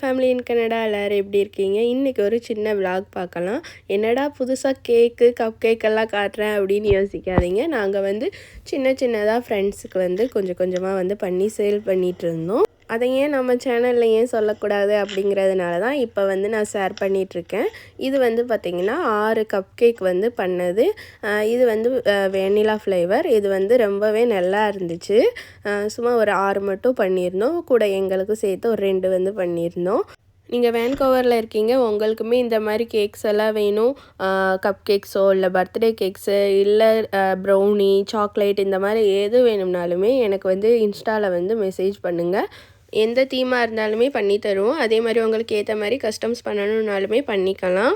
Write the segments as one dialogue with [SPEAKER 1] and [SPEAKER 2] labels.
[SPEAKER 1] Family இன் Canada எல்லோரும் எப்படி இருக்கீங்க? இன்றைக்கி ஒரு சின்ன விலாக் பார்க்கலாம். என்னடா புதுசாக கேக்கு கப் கேக்கெல்லாம் காட்டுறேன் அப்படின்னு யோசிக்காதீங்க. நாங்கள் வந்து சின்ன சின்னதாக ஃப்ரெண்ட்ஸுக்கு வந்து கொஞ்சம் கொஞ்சமாக வந்து பண்ணி சேல் பண்ணிகிட்டு இருந்தோம். அதை ஏன் நம்ம சேனலில் ஏன் சொல்லக்கூடாது அப்படிங்கிறதுனால தான் இப்போ வந்து நான் ஷேர் பண்ணிகிட்ருக்கேன் இது வந்து பார்த்திங்கன்னா ஆறு கப் கேக் வந்து பண்ணது. இது வந்து வெனிலா ஃப்ளேவர் இது வந்து ரொம்பவே நல்லா இருந்துச்சு. சும்மா ஒரு ஆறு மட்டும் பண்ணியிருந்தோம். கூட எங்களுக்கு சேர்த்து ஒரு ரெண்டு வந்து பண்ணியிருந்தோம். நீங்கள் வேன்கோவரில் இருக்கீங்க. உங்களுக்குமே இந்த மாதிரி கேக்ஸ் எல்லாம் வேணும். கப் கேக்ஸோ இல்லை பர்த்டே கேக்ஸு இல்லை ப்ரௌனி சாக்லேட் இந்த மாதிரி எது வேணும்னாலுமே எனக்கு வந்து இன்ஸ்டாவில் வந்து மெசேஜ் பண்ணுங்கள் எந்த தீமாக இருந்தாலுமே பண்ணி தருவோம் அதே மாதிரி உங்களுக்கு ஏற்ற மாதிரி கஸ்டம்ஸ் பண்ணணுன்னாலுமே பண்ணிக்கலாம்.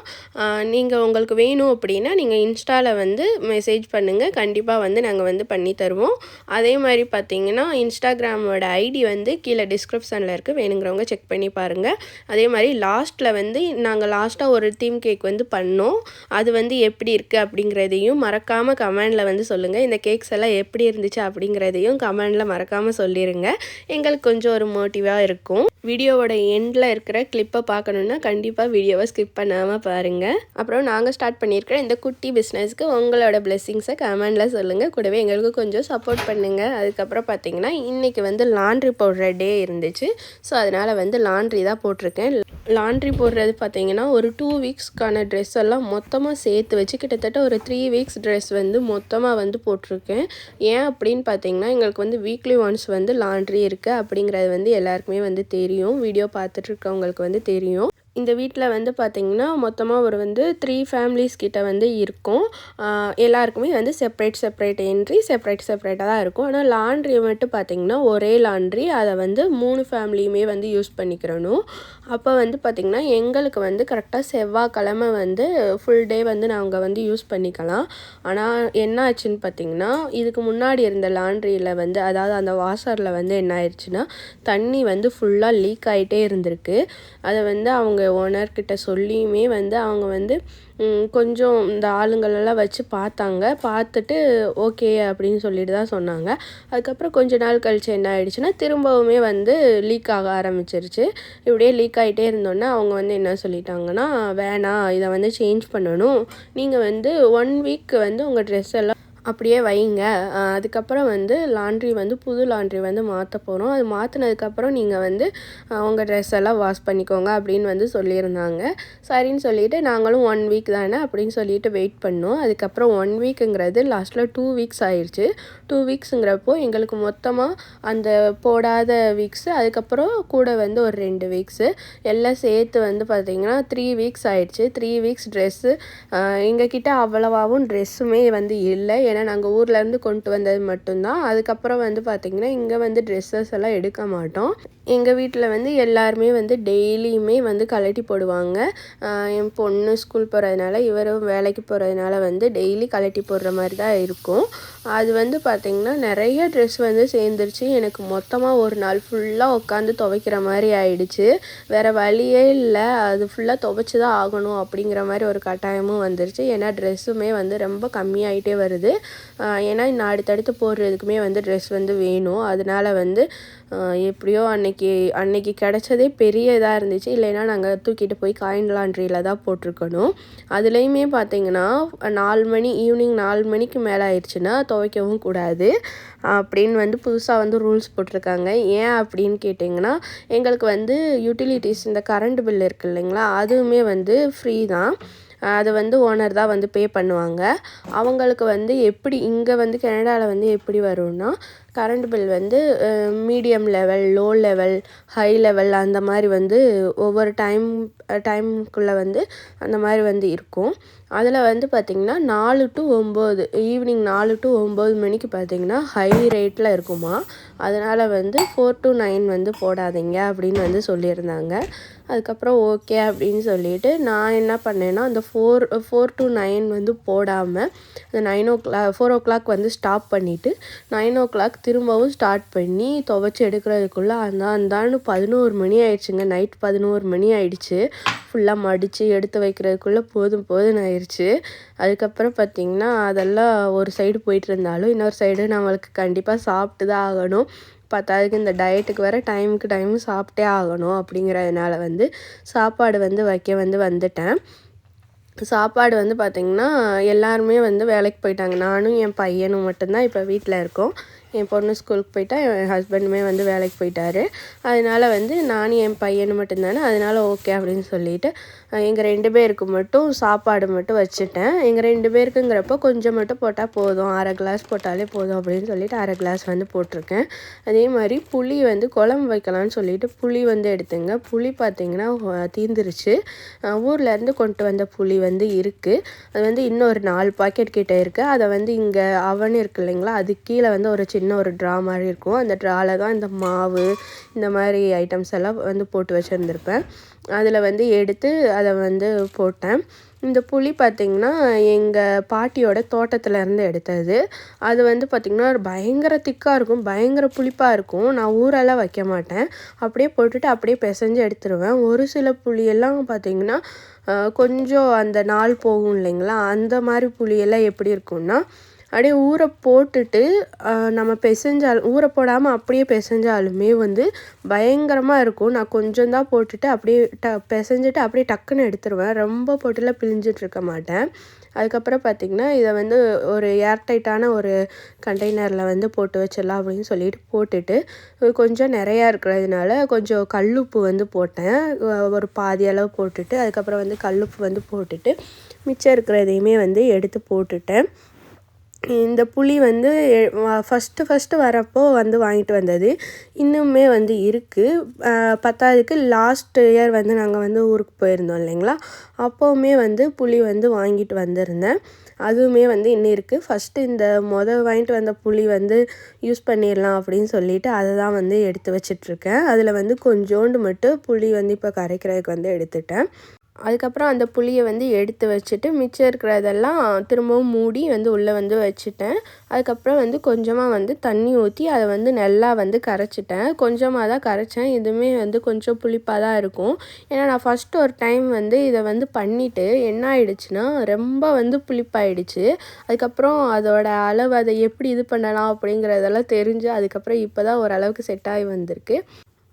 [SPEAKER 1] நீங்கள் உங்களுக்கு வேணும் அப்படின்னா நீங்கள் இன்ஸ்டாவில் வந்து மெசேஜ் பண்ணுங்கள் கண்டிப்பாக வந்து நாங்கள் வந்து பண்ணி தருவோம் அதே மாதிரி பார்த்தீங்கன்னா இன்ஸ்டாகிராமோட ஐடி வந்து கீழே டிஸ்கிரிப்ஷனில் இருக்குது வேணுங்கிறவங்க செக் பண்ணி பாருங்கள் அதே மாதிரி லாஸ்ட்டில் வந்து நாங்கள் லாஸ்ட்டாக ஒரு தீம் கேக் வந்து பண்ணோம். அது வந்து எப்படி இருக்குது அப்படிங்கிறதையும் மறக்காமல் கமெண்டில் வந்து சொல்லுங்கள் இந்த கேக்ஸ் எல்லாம் எப்படி இருந்துச்சு அப்படிங்கிறதையும் கமெண்டில் மறக்காமல் சொல்லிடுங்க எங்களுக்கு கொஞ்சம் ஒரு மோட்டிவாக இருக்கும். வீடியோவோட எண்டில் இருக்கிற கிளிப்பை பார்க்கணுன்னா கண்டிப்பாக வீடியோவை ஸ்கிப் பண்ணாமல் பாருங்கள் அப்புறம் நாங்கள் ஸ்டார்ட் பண்ணியிருக்கிற இந்த குட்டி பிஸ்னஸ்க்கு உங்களோட பிளெஸ்ஸிங்ஸை கமெண்டில் சொல்லுங்கள் கூடவே எங்களுக்கு கொஞ்சம் சப்போர்ட் பண்ணுங்கள் அதுக்கப்புறம் பார்த்தீங்கன்னா இன்றைக்கி வந்து லாண்ட்ரி போடுற டே இருந்துச்சு. ஸோ அதனால் வந்து லாண்ட்ரி தான் போட்டிருக்கேன். லாண்ட்ரி போடுறது பார்த்தீங்கன்னா ஒரு டூ வீக்ஸ்க்கான ட்ரெஸ் எல்லாம் மொத்தமாக சேர்த்து வச்சு கிட்டத்தட்ட ஒரு த்ரீ வீக்ஸ் ட்ரெஸ் வந்து மொத்தமாக வந்து போட்டிருக்கேன். ஏன் அப்படின்னு பார்த்தீங்கன்னா எங்களுக்கு வந்து வீக்லி ஒன்ஸ் வந்து லாண்ட்ரி இருக்குது அப்படிங்கிறது வந்து எல்லாருக்குமே வந்து தெரியும். வீடியோ பார்த்துட்ருக்கவங்களுக்கு வந்து தெரியும். இந்த வீட்டில் வந்து பார்த்திங்கன்னா மொத்தமாக ஒரு வந்து த்ரீ ஃபேமிலிஸ் கிட்ட வந்து இருக்கும். எல்லாருக்குமே வந்து செப்ரேட் செப்ரேட் என்ட்ரி செப்ரேட் செப்ரேட்டாக தான் இருக்கும். ஆனால் லாண்ட்ரி மட்டும் பார்த்திங்கன்னா ஒரே லாண்ட்ரி. அதை வந்து மூணு ஃபேமிலியுமே வந்து யூஸ் பண்ணிக்கிறணும். அப்போ வந்து பார்த்திங்கன்னா எங்களுக்கு வந்து கரெக்டாக செவ்வாய்க்கிழமை வந்து ஃபுல் டே வந்து நாங்கள் வந்து யூஸ் பண்ணிக்கலாம். ஆனால் என்ன ஆச்சுன்னு பார்த்திங்கன்னா இதுக்கு முன்னாடி இருந்த லாண்ட்ரியில் வந்து அதாவது அந்த வாஷரில் வந்து என்ன ஆயிடுச்சுன்னா தண்ணி வந்து ஃபுல்லாக லீக் ஆகிட்டே இருந்திருக்கு. அதை வந்து அவங்க ஓனர்கிட்ட சொல்லியுமே வந்து அவங்க வந்து கொஞ்சம் இந்த ஆளுங்களெல்லாம் வச்சு பார்த்தாங்க. பார்த்துட்டு ஓகே அப்படின்னு சொல்லிட்டு தான் சொன்னாங்க. அதுக்கப்புறம் கொஞ்ச நாள் கழிச்சு என்ன ஆயிடுச்சுன்னா திரும்பவுமே வந்து லீக் ஆக ஆரம்பிச்சிருச்சு. இப்படியே லீக் ஆகிட்டே இருந்தோன்னே அவங்க வந்து என்ன சொல்லிட்டாங்கன்னா வேணாம் இதை வந்து சேஞ்ச் பண்ணணும். நீங்கள் வந்து ஒன் வீக் வந்து உங்கள் ட்ரெஸ் எல்லாம் அப்படியே வைங்க. அதுக்கப்புறம் வந்து லாண்ட்ரி வந்து புது லாண்ட்ரி வந்து மாற்ற போகிறோம் அது மாற்றினதுக்கப்புறம் நீங்கள் வந்து உங்கள் ட்ரெஸ் எல்லாம் வாஷ் பண்ணிக்கோங்க அப்படின்னு வந்து சொல்லியிருந்தாங்க. சரின்னு சொல்லிவிட்டு நாங்களும் ஒன் வீக் தானே அப்படின்னு சொல்லிட்டு வெயிட் பண்ணோம். அதுக்கப்புறம் ஒன் வீக்குங்கிறது லாஸ்ட்டில் டூ வீக்ஸ் ஆயிடுச்சு டூ வீக்ஸுங்கிறப்போ எங்களுக்கு மொத்தமாக அந்த போடாத வீக்ஸு அதுக்கப்புறம் கூட வந்து ஒரு ரெண்டு வீக்ஸு எல்லாம் சேர்த்து வந்து பார்த்திங்கன்னா த்ரீ வீக்ஸ் ஆயிடுச்சு த்ரீ வீக்ஸ் ட்ரெஸ்ஸு எங்ககிட்ட அவ்வளவாகவும் ட்ரெஸ்ஸுமே வந்து இல்லை. ஏன்னா நாங்கள் ஊர்லேருந்து கொண்டு வந்தது மட்டும்தான். அதுக்கப்புறம் வந்து பார்த்திங்கன்னா இங்கே வந்து ட்ரெஸ்ஸஸ் எல்லாம் எடுக்க மாட்டோம். எங்கள் வீட்டில் வந்து எல்லாருமே வந்து டெய்லியுமே வந்து கலட்டி போடுவாங்க. என் பொண்ணு ஸ்கூல் போகிறதுனால இவரும் வேலைக்கு போகிறதுனால வந்து டெய்லி கலட்டி போடுற மாதிரி தான் இருக்கும். அது வந்து பார்த்திங்கன்னா நிறைய ட்ரெஸ் வந்து சேர்ந்துருச்சு. எனக்கு மொத்தமாக ஒரு நாள் ஃபுல்லாக உட்காந்து துவைக்கிற மாதிரி ஆயிடுச்சு. வேறு வழியே இல்லை. அது ஃபுல்லாக துவைச்சி தான் ஆகணும் அப்படிங்கிற மாதிரி ஒரு கட்டாயமும் வந்துருச்சு. ஏன்னா ட்ரெஸ்ஸுமே வந்து ரொம்ப கம்மியாயிட்டே வருது. ஏன்னா இன்னும் அடுத்தடுத்து போடுறதுக்குமே வந்து ட்ரெஸ் வந்து வேணும். அதனால் வந்து எப்படியோ அன்னைக்கு அன்னைக்கு கிடச்சதே பெரிய இதாக இருந்துச்சு. இல்லைன்னா நாங்கள் தூக்கிட்டு போய் காயின் லாண்ட்ரியில் தான் போட்டிருக்கணும். அதுலேயுமே பார்த்தீங்கன்னா நாலு மணி ஈவினிங் நாலு மணிக்கு மேலே ஆயிடுச்சுன்னா துவைக்கவும் கூடாது. அப்படின்னு வந்து புதுசாக வந்து ரூல்ஸ் போட்டிருக்காங்க. ஏன் அப்படின்னு கேட்டிங்கன்னா எங்களுக்கு வந்து யூட்டிலிட்டிஸ் இந்த கரண்ட் பில் இருக்குது இல்லைங்களா அதுவுமே வந்து ஃப்ரீ தான். அதை வந்து ஓனர் தான் வந்து பே பண்ணுவாங்க. அவங்களுக்கு வந்து எப்படி இங்கே வந்து கனடாவில் வந்து எப்படி வரும்னா கரண்ட் பில் வந்து medium level low level high level அந்த மாதிரி வந்து ஒவ்வொரு டைம் டைமுக்குள்ளே வந்து அந்த மாதிரி வந்து இருக்கும். அதில் வந்து பார்த்திங்கன்னா நாலு டு ஒம்பது ஈவினிங் நாலு டு ஒம்பது மணிக்கு பார்த்திங்கன்னா ஹை ரேட்டில் இருக்குமா. அதனால் வந்து ஃபோர் டு நைன் வந்து போடாதீங்க அப்படின்னு வந்து சொல்லியிருந்தாங்க. அதுக்கப்புறம் ஓகே அப்படின்னு சொல்லிட்டு நான் என்ன பண்ணேன்னா அந்த ஃபோர் ஃபோர் டு நைன் வந்து போடாமல் அந்த nine o'clock four o'clock வந்து ஸ்டாப் பண்ணிவிட்டு நைன் ஓ கிளாக் திரும்பவும் ஸ்டார்ட் பண்ணி துவைச்சி எடுக்கிறதுக்குள்ளே அந்த அந்தான்னு பதினோரு மணி ஆயிடுச்சுங்க. நைட் பதினோரு மணி ஆயிடுச்சு. ஃபுல்லாக மடித்து எடுத்து வைக்கிறதுக்குள்ளே போதும் போதும் ஆயிடுச்சு அதுக்கப்புறம் பார்த்திங்கன்னா அதெல்லாம் ஒரு சைடு போயிட்டு இருந்தாலும் இன்னொரு சைடு நம்மளுக்கு கண்டிப்பாக சாப்பிட்டு தான் ஆகணும். பத்தாவதுக்கு இந்த டயட்டுக்கு வேறு டைமுக்கு டைம் சாப்பிட்டே ஆகணும் அப்படிங்கிறதுனால வந்து சாப்பாடு வந்து வைக்க வந்து வந்துட்டேன். சாப்பாடு வந்து பார்த்திங்கன்னா எல்லாருமே வந்து வேலைக்கு போயிட்டாங்க. நானும் என் பையனும் மட்டும்தான் இப்போ வீட்டில் இருக்கோம். என் பொண்ணு ஸ்கூலுக்கு போயிட்டா என் ஹஸ்பண்டுமே வந்து வேலைக்கு போயிட்டாரு. அதனால் வந்து நானும் என் பையனும் மட்டும்தானே அதனால் ஓகே அப்படின்னு சொல்லிட்டு எங்கள் ரெண்டு பேருக்கு மட்டும் சாப்பாடு மட்டும் வச்சுட்டேன். எங்கள் ரெண்டு பேருக்குங்கிறப்போ கொஞ்சம் மட்டும் போட்டால் போதும். அரை கிளாஸ் போட்டாலே போதும் அப்படின்னு சொல்லிட்டு அரை கிளாஸ் வந்து போட்டிருக்கேன். அதே மாதிரி புளி வந்து குழம்பு வைக்கலாம்னு சொல்லிட்டு புளி வந்து எடுத்துங்க. புளி பார்த்திங்கன்னா தீந்துருச்சு. ஊர்லேருந்து கொண்டு வந்த புளி வந்து இருக்குது அது வந்து இன்னொரு நாலு பாக்கெட் கிட்டே இருக்குது அதை வந்து இங்கே அவன் இருக்கு இல்லைங்களா அது கீழே வந்து ஒரு சின்ன ஒரு ட்ரா மாதிரி இருக்கும். அந்த ட்ராவில் தான் இந்த மாவு இந்த மாதிரி ஐட்டம்ஸ் எல்லாம் வந்து போட்டு வச்சுருந்துருப்பேன். அதில் வந்து எடுத்து அதை வந்து போட்டேன். இந்த புளி பார்த்திங்கன்னா எங்கள் பாட்டியோட தோட்டத்துலேருந்து எடுத்தது. அது வந்து பார்த்திங்கன்னா பயங்கர திக்காக இருக்கும் பயங்கர புளிப்பாக இருக்கும். நான் ஊரெல்லாம் வைக்க மாட்டேன். அப்படியே போட்டுட்டு அப்படியே பிசைஞ்சு எடுத்துருவேன். ஒரு சில புளியெல்லாம் பார்த்திங்கன்னா கொஞ்சம் அந்த நாள் போகும் இல்லைங்களா? அந்த மாதிரி புளியெல்லாம் எப்படி இருக்கும்னா அப்படியே ஊற போட்டுட்டு நம்ம பிசைஞ்சால் ஊற போடாமல் அப்படியே பிசைஞ்சாலுமே வந்து பயங்கரமாக இருக்கும். நான் கொஞ்சம் தான் போட்டுட்டு அப்படியே ட பிசைஞ்சிட்டு அப்படியே டக்குன்னு எடுத்துருவேன். ரொம்ப போட்டுலாம் பிழிஞ்சிட்ருக்க மாட்டேன். அதுக்கப்புறம் பார்த்திங்கன்னா இதை வந்து ஒரு ஏர்டைட்டான ஒரு கண்டெய்னரில் வந்து போட்டு வச்சிடலாம் அப்படின்னு சொல்லிட்டு போட்டுட்டு கொஞ்சம் நிறையா இருக்கிறதுனால கொஞ்சம் கல்லுப்பு வந்து போட்டேன். ஒரு பாதி அளவு போட்டுட்டு அதுக்கப்புறம் வந்து கல்லுப்பு வந்து போட்டுட்டு மிச்சம் இருக்கிறதையுமே வந்து எடுத்து போட்டுட்டேன். இந்த புளி வந்து ஃபஸ்ட்டு ஃபஸ்ட்டு வரப்போ வந்து வாங்கிட்டு வந்தது. இன்னுமே வந்து இருக்குது பத்தாவதுக்கு லாஸ்ட் இயர் வந்து நாங்கள் வந்து ஊருக்கு போயிருந்தோம் இல்லைங்களா? அப்போவுமே வந்து புளி வந்து வாங்கிட்டு வந்திருந்தேன். அதுவுமே வந்து இன்னும் இருக்குது ஃபஸ்ட்டு இந்த மொதல் வாங்கிட்டு வந்த புளி வந்து யூஸ் பண்ணிடலாம் அப்படின்னு சொல்லிட்டு அதை தான் வந்து எடுத்து வச்சிட்ருக்கேன் அதில் வந்து கொஞ்சோண்டு மட்டும் புளி வந்து இப்போ கரைக்கிறதுக்கு வந்து எடுத்துட்டேன். அதுக்கப்புறம் அந்த புளியை வந்து எடுத்து வச்சுட்டு மிச்சம் இருக்கிறதெல்லாம் திரும்பவும் மூடி வந்து உள்ளே வந்து வச்சுட்டேன். அதுக்கப்புறம் வந்து கொஞ்சமாக வந்து தண்ணி ஊற்றி அதை வந்து நல்லா வந்து கரைச்சிட்டேன். கொஞ்சமாக தான் கரைச்சேன். இதுவுமே வந்து கொஞ்சம் புளிப்பாக தான் இருக்கும். ஏன்னா நான் ஃபஸ்ட்டு ஒரு டைம் வந்து இதை வந்து பண்ணிவிட்டு என்ன ஆயிடுச்சுன்னா ரொம்ப வந்து புளிப்பாயிடுச்சு. அதுக்கப்புறம் அதோட அளவு அதை எப்படி இது பண்ணலாம் அப்படிங்கிறதெல்லாம் தெரிஞ்சு அதுக்கப்புறம் இப்போ தான் ஓரளவுக்கு செட் ஆகி வந்திருக்கு.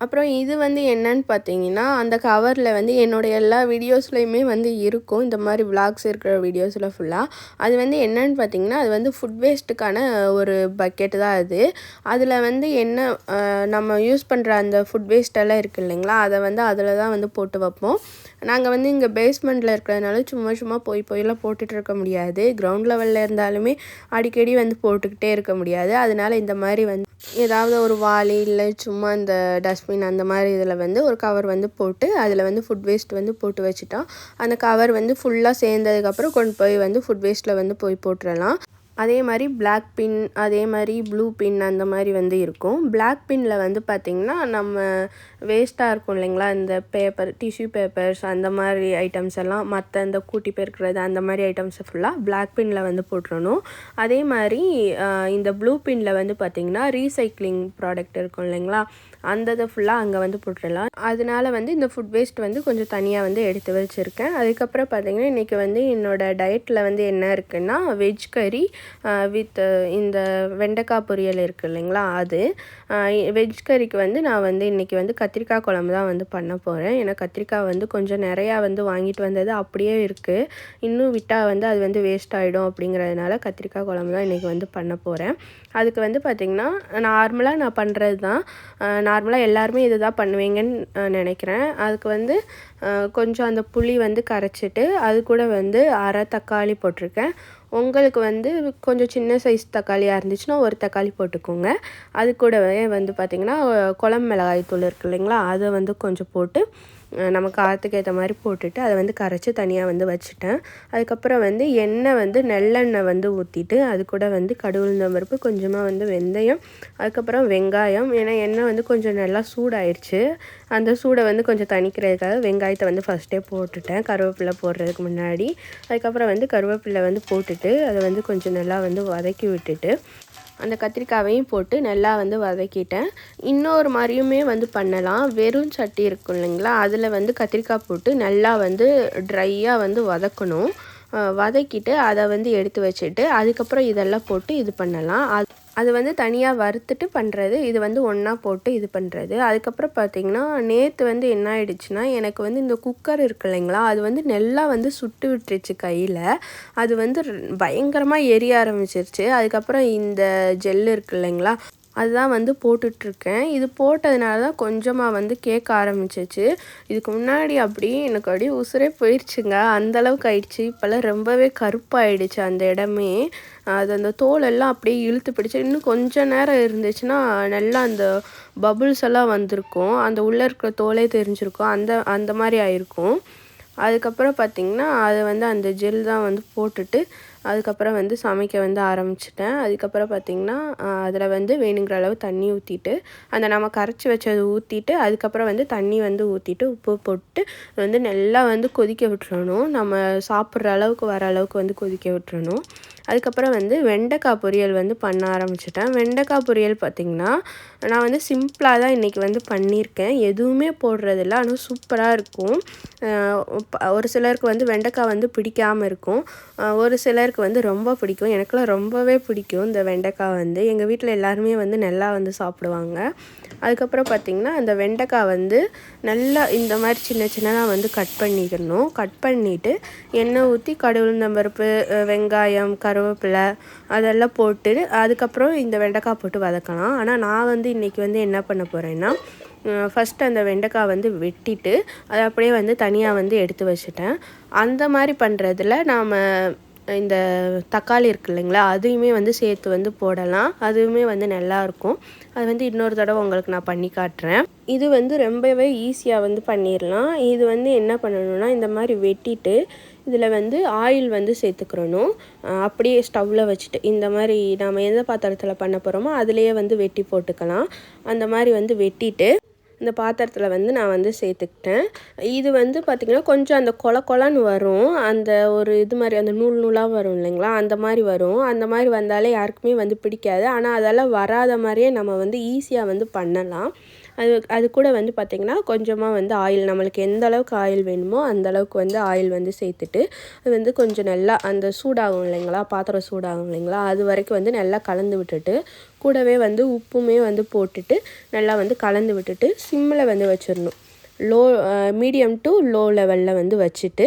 [SPEAKER 1] அப்புறம் இது வந்து என்னன்னு பார்த்தீங்கன்னா அந்த கவரில் வந்து என்னோடய எல்லா வீடியோஸ்லையுமே வந்து இருக்கும். இந்த மாதிரி விளாக்ஸ் இருக்கிற வீடியோஸில் ஃபுல்லாக அது வந்து என்னன்னு பார்த்தீங்கன்னா அது வந்து ஃபுட் வேஸ்ட்டுக்கான ஒரு பக்கெட்டு தான் அது. அதில் வந்து என்ன நம்ம யூஸ் பண்ணுற அந்த ஃபுட் வேஸ்ட்டெல்லாம் இருக்குது இல்லைங்களா அதை வந்து அதில் தான் வந்து போட்டு வைப்போம். நாங்கள் வந்து இங்கே பேஸ்மெண்ட்டில் இருக்கிறதுனால சும்மா சும்மா போய் போயெல்லாம் போட்டுட்டு இருக்க முடியாது. கிரவுண்ட் லெவலில் இருந்தாலுமே அடிக்கடி வந்து போட்டுக்கிட்டே இருக்க முடியாது. அதனால இந்த மாதிரி வந்து ஏதாவது ஒரு வாளி இல்லை சும்மா இந்த டஸ்ட்பின் அந்த மாதிரி இதில் வந்து ஒரு கவர் வந்து போட்டு அதில் வந்து ஃபுட் வேஸ்ட் வந்து போட்டு வச்சுட்டோம். அந்த கவர் வந்து ஃபுல்லாக சேர்ந்ததுக்கப்புறம் கொண்டு போய் வந்து ஃபுட் வேஸ்ட்டில் வந்து போய் போட்டுடலாம் அதே மாதிரி பிளாக் பின் அதே மாதிரி ப்ளூ பின் அந்த மாதிரி வந்து இருக்கும். பிளாக் பின்னில் வந்து பார்த்திங்கன்னா நம்ம வேஸ்ட்டாக இருக்கும் இல்லைங்களா? இந்த பேப்பர் டிஷ்யூ பேப்பர்ஸ் அந்த மாதிரி ஐட்டம்ஸ் எல்லாம் மற்ற இந்த கூட்டி பெருக்கிறது அந்த மாதிரி ஐட்டம்ஸை ஃபுல்லாக பிளாக் பின்னில் வந்து போட்டுறணும். அதே மாதிரி இந்த ப்ளூ பின்னில் வந்து பார்த்திங்கன்னா ரீசைக்ளிங் ப்ராடக்ட் இருக்கும் இல்லைங்களா? அந்த இதை ஃபுல்லாக அங்கே வந்து போட்டுடலாம் அதனால வந்து இந்த ஃபுட் வேஸ்ட் வந்து கொஞ்சம் தனியாக வந்து எடுத்து வச்சுருக்கேன். அதுக்கப்புறம் பார்த்திங்கன்னா இன்றைக்கி வந்து என்னோடய டயட்டில் வந்து என்ன இருக்குன்னா வெஜ் கறி வித் இந்த வெண்டைக்காய் பொரியல் இருக்குது இல்லைங்களா? அது வெஜ் கறிக்கு வந்து நான் வந்து இன்றைக்கி வந்து கத்திரிக்காய் குழம்பு தான் வந்து பண்ண போகிறேன் ஏன்னா கத்திரிக்காய் வந்து கொஞ்சம் நிறையா வந்து வாங்கிட்டு வந்தது அப்படியே இருக்குது இன்னும் விட்டால் வந்து அது வந்து வேஸ்ட் ஆகிடும் அப்படிங்கிறதுனால கத்திரிக்காய் குழம்பு தான் இன்றைக்கி வந்து பண்ண போகிறேன் அதுக்கு வந்து பார்த்திங்கன்னா நார்மலாக நான் பண்ணுறது தான். நார்மலாக எல்லாருமே இது தான் பண்ணுவீங்கன்னு நினைக்கிறேன். அதுக்கு வந்து கொஞ்சம் அந்த புளி வந்து கரைச்சிட்டு அது கூட வந்து அரை தக்காளி போட்டிருக்கேன். உங்களுக்கு வந்து கொஞ்சம் சின்ன சைஸ் தக்காளியாக இருந்துச்சுன்னா ஒரு தக்காளி போட்டுக்கோங்க. அது கூடவே வந்து பார்த்திங்கன்னா குழம்பு மிளகாய் தூள் இருக்கு இல்லைங்களா? அதை வந்து கொஞ்சம் போட்டு நம்ம காரத்துக்கு ஏற்ற மாதிரி போட்டுட்டு அதை வந்து கரைச்சி தனியாக வந்து வச்சுட்டேன். அதுக்கப்புறம் வந்து எண்ணெய் வந்து நெல்லெண்ணெய் வந்து ஊற்றிட்டு அது கூட வந்து கடுகுந்த பருப்பு கொஞ்சமாக வந்து வெந்தயம் அதுக்கப்புறம் வெங்காயம். ஏன்னா எண்ணெய் வந்து கொஞ்சம் நல்லா சூடாயிடுச்சு அந்த சூடை வந்து கொஞ்சம் தணிக்கிறதுக்காக வெங்காயத்தை வந்து ஃபஸ்ட்டே போட்டுட்டேன். கருவேப்பிலை போடுறதுக்கு முன்னாடி. அதுக்கப்புறம் வந்து கருவேப்பிலை வந்து போட்டுட்டு அதை வந்து கொஞ்சம் நல்லா வந்து வதக்கி விட்டுட்டு அந்த கத்திரிக்காயையும் போட்டு நல்லா வந்து வதக்கிட்டேன். இன்னொரு மாதிரியுமே வந்து பண்ணலாம். வெறும் சட்டி இருக்கும் இல்லைங்களா? அதில் வந்து கத்திரிக்காய் போட்டு நல்லா வந்து ட்ரையாக வந்து வதக்கணும். வதக்கிட்டு அதை வந்து எடுத்து வச்சுட்டு அதுக்கப்புறம் இதெல்லாம் போட்டு இது பண்ணலாம். அது அது வந்து தனியாக வறுத்துட்டு பண்ணுறது இது வந்து ஒன்றா போட்டு இது பண்ணுறது அதுக்கப்புறம் பார்த்திங்கன்னா நேற்று வந்து என்ன ஆயிடுச்சுன்னா எனக்கு வந்து இந்த குக்கர் இருக்கு இல்லைங்களா அது வந்து நல்லா வந்து சுட்டு விட்டுருச்சு கையில். அது வந்து பயங்கரமாக எரிய ஆரம்பிச்சிருச்சு. அதுக்கப்புறம் இந்த ஜெல் இருக்கு இல்லைங்களா அதுதான் வந்து போட்டுட்ருக்கேன். இது போட்டதுனால தான் கொஞ்சமாக வந்து கேட்க ஆரம்பிச்சிச்சு. இதுக்கு முன்னாடி அப்படியே எனக்கு அப்படியே உசுரே போயிடுச்சுங்க அந்தளவுக்கு ஆயிடுச்சு. இப்போல்லாம் ரொம்பவே கருப்பாயிடுச்சு அந்த இடமே. அது அந்த தோலெல்லாம் அப்படியே இழுத்து பிடிச்சி இன்னும் கொஞ்சம் நேரம் இருந்துச்சுன்னா நல்லா அந்த பபுள்ஸ் எல்லாம் வந்திருக்கும். அந்த உள்ளே இருக்கிற தோலே தெரிஞ்சிருக்கும். அந்த அந்த மாதிரி ஆயிருக்கும். அதுக்கப்புறம் பார்த்திங்கன்னா அதை வந்து அந்த ஜெல் தான் வந்து போட்டுட்டு அதுக்கப்புறம் வந்து சமைக்க வந்து ஆரம்பிச்சிட்டேன். அதுக்கப்புறம் பார்த்திங்கன்னா அதில் வந்து வேணுங்கிற அளவு தண்ணி ஊற்றிட்டு அந்த நம்ம கரைச்சி வச்சது ஊற்றிட்டு அதுக்கப்புறம் வந்து தண்ணி வந்து ஊற்றிட்டு உப்பு போட்டு வந்து நல்லா வந்து கொதிக்க விட்டுறணும். நம்ம சாப்பிட்ற அளவுக்கு வர அளவுக்கு வந்து கொதிக்க விட்டுறணும். அதுக்கப்புறம் வந்து வெண்டைக்காய் பொரியல் வந்து பண்ண ஆரம்பிச்சிட்டேன். வெண்டைக்காய் பொரியல் பார்த்திங்கன்னா நான் வந்து சிம்பிளாக தான் இன்றைக்கி வந்து பண்ணியிருக்கேன். எதுவுமே போடுறதில்ல. ஆனால் சூப்பராக இருக்கும். ஒரு சிலருக்கு வந்து வெண்டைக்காய் வந்து பிடிக்காமல் இருக்கும். ஒரு சிலருக்கு வந்து ரொம்ப பிடிக்கும். எனக்குலாம் ரொம்பவே பிடிக்கும் இந்த வெண்டைக்காய் வந்து. எங்கள் வீட்டில் எல்லாருமே வந்து நல்லா வந்து சாப்பிடுவாங்க. அதுக்கப்புறம் பார்த்திங்கன்னா அந்த வெண்டைக்காய் வந்து நல்லா இந்த மாதிரி சின்ன சின்னதாக வந்து கட் பண்ணிக்கணும் கட் பண்ணிவிட்டு எண்ணெய் ஊற்றி கடவுள் நம்பருப்பு வெங்காயம் கரு கருவேப்பிலை அதெல்லாம் போட்டு அதுக்கப்புறம் இந்த வெண்டைக்காய் போட்டு வதக்கலாம். ஆனால் நான் வந்து இன்றைக்கி வந்து என்ன பண்ண போகிறேன்னா ஃபஸ்ட்டு அந்த வெண்டைக்காய் வந்து வெட்டிட்டு அதை அப்படியே வந்து தனியாக வந்து எடுத்து வச்சுட்டேன். அந்த மாதிரி பண்ணுறதுல நாம் இந்த தக்காளி இருக்கு இல்லைங்களா அதையுமே வந்து சேர்த்து வந்து போடலாம். அதுவுமே வந்து நல்லாயிருக்கும் அது வந்து இன்னொரு தடவை உங்களுக்கு நான் பண்ணி காட்டுறேன். இது வந்து ரொம்பவே ஈஸியாக வந்து பண்ணிடலாம் இது வந்து என்ன பண்ணணும்னா இந்த மாதிரி வெட்டிட்டு இதில் வந்து ஆயில் வந்து சேர்த்துக்கிறணும். அப்படியே ஸ்டவ்வில் வச்சுட்டு இந்த மாதிரி நாம் எந்த பாத்திரத்தில் பண்ண போகிறோமோ அதுலேயே வந்து வெட்டி போட்டுக்கலாம். அந்த மாதிரி வந்து வெட்டிட்டு இந்த பாத்திரத்தில் வந்து நான் வந்து சேர்த்துக்கிட்டேன். இது வந்து பார்த்திங்கன்னா கொஞ்சம் அந்த கொல கொலன்னு வரும். அந்த ஒரு இது மாதிரி அந்த நூல் நூலாக வரும் இல்லைங்களா? அந்த மாதிரி வரும். அந்த மாதிரி வந்தாலே யாருக்குமே வந்து பிடிக்காது. ஆனால் அதெல்லாம் வராத மாதிரியே நம்ம வந்து ஈஸியாக வந்து பண்ணலாம். அது அது கூட வந்து பார்த்திங்கன்னா கொஞ்சமாக வந்து ஆயில் நம்மளுக்கு எந்த அளவுக்கு ஆயில் வேணுமோ அந்த அளவுக்கு வந்து ஆயில் வந்து சேர்த்துட்டு அது வந்து கொஞ்சம் நல்லா அந்த சூடாகும் இல்லைங்களா? பாத்திரம் சூடாகும் இல்லைங்களா? அது வரைக்கும் வந்து நல்லா கலந்து விட்டுட்டு கூடவே வந்து உப்புமே வந்து போட்டுட்டு நல்லா வந்து கலந்து விட்டுட்டு சிம்மில் வந்து வச்சிடணும். லோ மீடியம் டு லோ லெவலில் வந்து வச்சுட்டு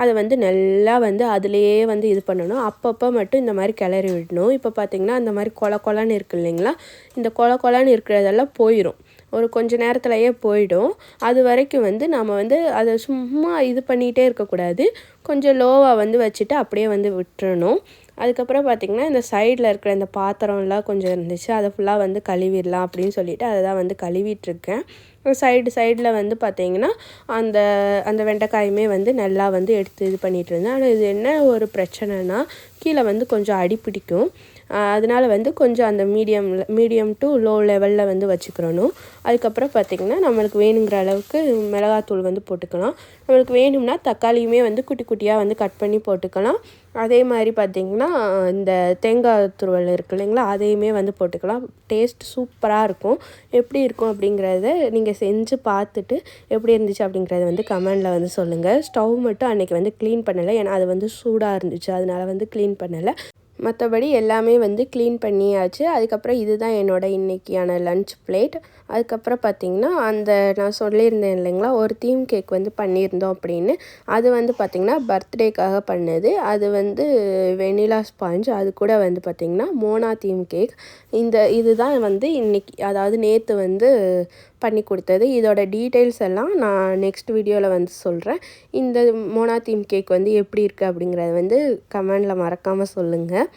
[SPEAKER 1] அதை வந்து நல்லா வந்து அதிலேயே வந்து இது பண்ணணும். அப்பப்போ மட்டும் இந்த மாதிரி கிளறி விடணும். இப்போ பார்த்திங்கன்னா அந்த மாதிரி கொல கொலன்னு இருக்குது இல்லைங்களா? இந்த கொல கொலன்னு இருக்கிறதெல்லாம் போயிடும் ஒரு கொஞ்ச நேரத்துலையே போயிடும். அது வரைக்கும் வந்து நம்ம வந்து அதை சும்மா இது பண்ணிகிட்டே இருக்கக்கூடாது. கொஞ்சம் லோவாக வந்து வச்சுட்டு அப்படியே வந்து விட்டுறணும். அதுக்கப்புறம் பார்த்திங்கன்னா இந்த சைடில் இருக்கிற இந்த பாத்திரம்லாம் கொஞ்சம் இருந்துச்சு. அதை ஃபுல்லாக வந்து கழுவிடலாம் அப்படின்னு சொல்லிட்டு அதை தான் வந்து கழுவிட்டுருக்கேன். சைடு சைடில் வந்து பார்த்திங்கன்னா அந்த அந்த வெண்டைக்காயுமே வந்து நல்லா வந்து எடுத்து இது பண்ணிகிட்டு இருந்தேன். ஆனால் இது என்ன ஒரு பிரச்சனைனா கீழே வந்து கொஞ்சம் அடி பிடிக்கும் அதனால் வந்து கொஞ்சம் அந்த மீடியம் மீடியம் டு லோ லெவலில் வந்து வச்சுக்கிறணும் அதுக்கப்புறம் பார்த்திங்கன்னா நம்மளுக்கு வேணுங்கிற அளவுக்கு மிளகாத்தூள் வந்து போட்டுக்கலாம். நம்மளுக்கு வேணும்னா தக்காளியுமே வந்து குட்டி குட்டியாக வந்து கட் பண்ணி போட்டுக்கலாம். அதே மாதிரி பார்த்திங்கன்னா இந்த தேங்காய் துருவல் இருக்கு இல்லைங்களா அதையுமே வந்து போட்டுக்கலாம். டேஸ்ட் சூப்பராக இருக்கும். எப்படி இருக்கும் அப்படிங்கிறத நீங்கள் செஞ்சு பார்த்துட்டு எப்படி இருந்துச்சு அப்படிங்கிறத வந்து கமெண்டில் வந்து சொல்லுங்கள் ஸ்டவ் மட்டும் அன்றைக்கி வந்து க்ளீன் பண்ணலை. ஏன்னா அது வந்து சூடாக இருந்துச்சு. அதனால் வந்து க்ளீன் பண்ணலை. மற்றபடி எல்லாமே வந்து க்ளீன் பண்ணியாச்சு. அதுக்கப்புறம் இதுதான் என்னோடய இன்றைக்கியான லன்ச் பிளேட் அதுக்கப்புறம் பார்த்திங்கன்னா அந்த நான் சொல்லியிருந்தேன் இல்லைங்களா ஒரு தீம் கேக் வந்து பண்ணியிருந்தோம் அப்படின்னு. அது வந்து பார்த்திங்கன்னா பர்த்டேக்காக பண்ணது. அது வந்து வெனிலா ஸ்பாஞ்ச் அது கூட வந்து பார்த்திங்கன்னா மோனா தீம் கேக் இந்த இதுதான் வந்து இன்றைக்கி அதாவது நேற்று வந்து பண்ணி கொடுத்தது. இதோட டீட்டெயில்ஸ் எல்லாம் நான் நெக்ஸ்ட் வீடியோவில் வந்து சொல்கிறேன் இந்த மோனா தீம் கேக் வந்து எப்படி இருக்குது அப்படிங்கிறத வந்து கமெண்டில் மறக்காமல் சொல்லுங்கள்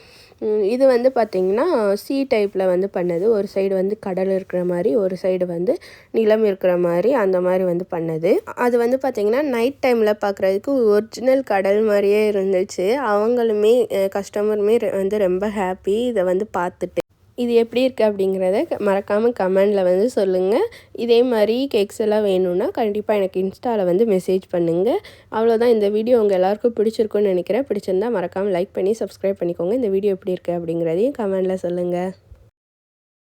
[SPEAKER 1] இது வந்து பார்த்திங்கன்னா சி டைப்பில் வந்து பண்ணது. ஒரு சைடு வந்து கடல் இருக்கிற மாதிரி ஒரு சைடு வந்து நிலம் இருக்கிற மாதிரி அந்த மாதிரி வந்து பண்ணது. அது வந்து பார்த்திங்கன்னா நைட் டைமில் பார்க்குறதுக்கு ஒரிஜினல் கடல் மாதிரியே இருந்துச்சு. அவங்களுமே கஸ்டமருமே வந்து ரொம்ப ஹாப்பி இதை வந்து பார்த்துட்டு இது எப்படி இருக்குது அப்படிங்கிறத மறக்காமல் கமெண்டில் வந்து சொல்லுங்கள் இதே மாதிரி கேக்ஸ் எல்லாம் வேணும்னா கண்டிப்பாக எனக்கு இன்ஸ்டாவில் வந்து மெசேஜ் பண்ணுங்கள் அவ்வளோதான் இந்த வீடியோ உங்கள் எல்லாருக்கும் பிடிச்சிருக்குன்னு நினைக்கிறேன். பிடிச்சிருந்தா மறக்காமல் லைக் பண்ணி சப்ஸ்கிரைப் பண்ணிக்கோங்க. இந்த வீடியோ எப்படி இருக்குது அப்படிங்கிறதையும் கமெண்டில் சொல்லுங்கள்